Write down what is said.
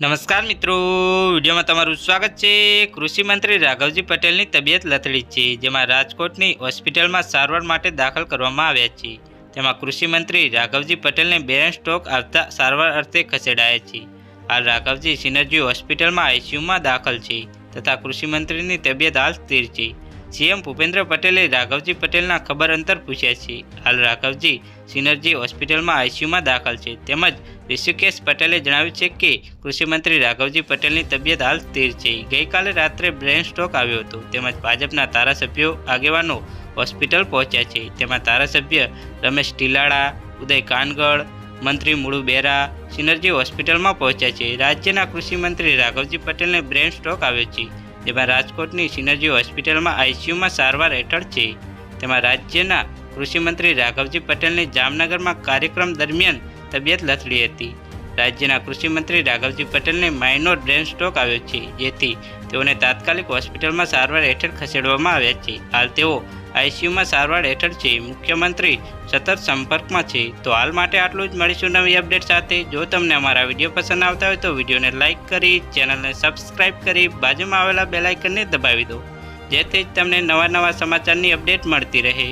નમસ્કાર મિત્રો, વિડીયોમાં તમારું સ્વાગત છે. કૃષિ મંત્રી રાઘવજી પટેલની તબિયત લથડી છે, જેમાં રાજકોટની હોસ્પિટલમાં સારવાર માટે દાખલ કરવામાં આવ્યા છે. તેમાં કૃષિ મંત્રી રાઘવજી પટેલને બ્રેન સ્ટોક આવતા સારવાર અર્થે ખસેડાયા છે. હાલ રાઘવજી સિનર્જી હોસ્પિટલમાં આઈસીયુમાં દાખલ છે, તથા કૃષિ મંત્રીની તબિયત હાલ સ્થિર છે. સીએમ ભૂપેન્દ્ર પટેલે રાઘવજી પટેલના ખબર અંતર પૂછ્યા છે. હાલ રાઘવજી સિનર્જી હોસ્પિટલમાં આઈસીયુમાં દાખલ છે. તેમજ ઋષિકેશ પટેલે જણાવ્યું છે કે કૃષિમંત્રી રાઘવજી પટેલની તબિયત હાલ સ્થિર છે. ગઈકાલે રાત્રે બ્રેન સ્ટ્રોક આવ્યો હતો. તેમજ ભાજપના ધારાસભ્યો આગેવાનો હોસ્પિટલ પહોંચ્યા છે. તેમાં ધારાસભ્ય રમેશ ટીલાળા ઉદય કાનગડ મંત્રી મુળુ બેરા સિનર્જી હોસ્પિટલમાં પહોંચ્યા છે. રાજ્યના કૃષિમંત્રી રાઘવજી પટેલને બ્રેન સ્ટ્રોક આવ્યો છે. જેમાં રાજકોટની સિનર્જી હોસ્પિટલમાં આઈસીયુમાં સારવાર હેઠળ છે. તેમાં રાજ્યના કૃષિમંત્રી રાઘવજી પટેલની જામનગરમાં કાર્યક્રમ દરમિયાન તબિયત લથડી હતી. રાજ્યના કૃષિમંત્રી રાઘવજી પટેલને માઇનોર બ્રેન સ્ટ્રોક આવ્યો છે. જેથી તેઓને તાત્કાલિક હોસ્પિટલમાં સારવાર હેઠળ ખસેડવામાં આવ્યા છે. હાલ તેઓ આઈસીયુમાં સારવાર હેઠળ છે. મુખ્યમંત્રી સતત સંપર્કમાં છે. તો હાલ માટે આટલું જ. મળીશું નવી અપડેટ સાથે. જો તમને અમારા વીડિયો પસંદ આવતા હોય તો વિડીયોને લાઇક કરી, ચેનલને સબસ્ક્રાઇબ કરી, બાજુમાં આવેલા બેલાઇકનને દબાવી દો. જેથી તમને નવા નવા સમાચારની અપડેટ મળતી રહે.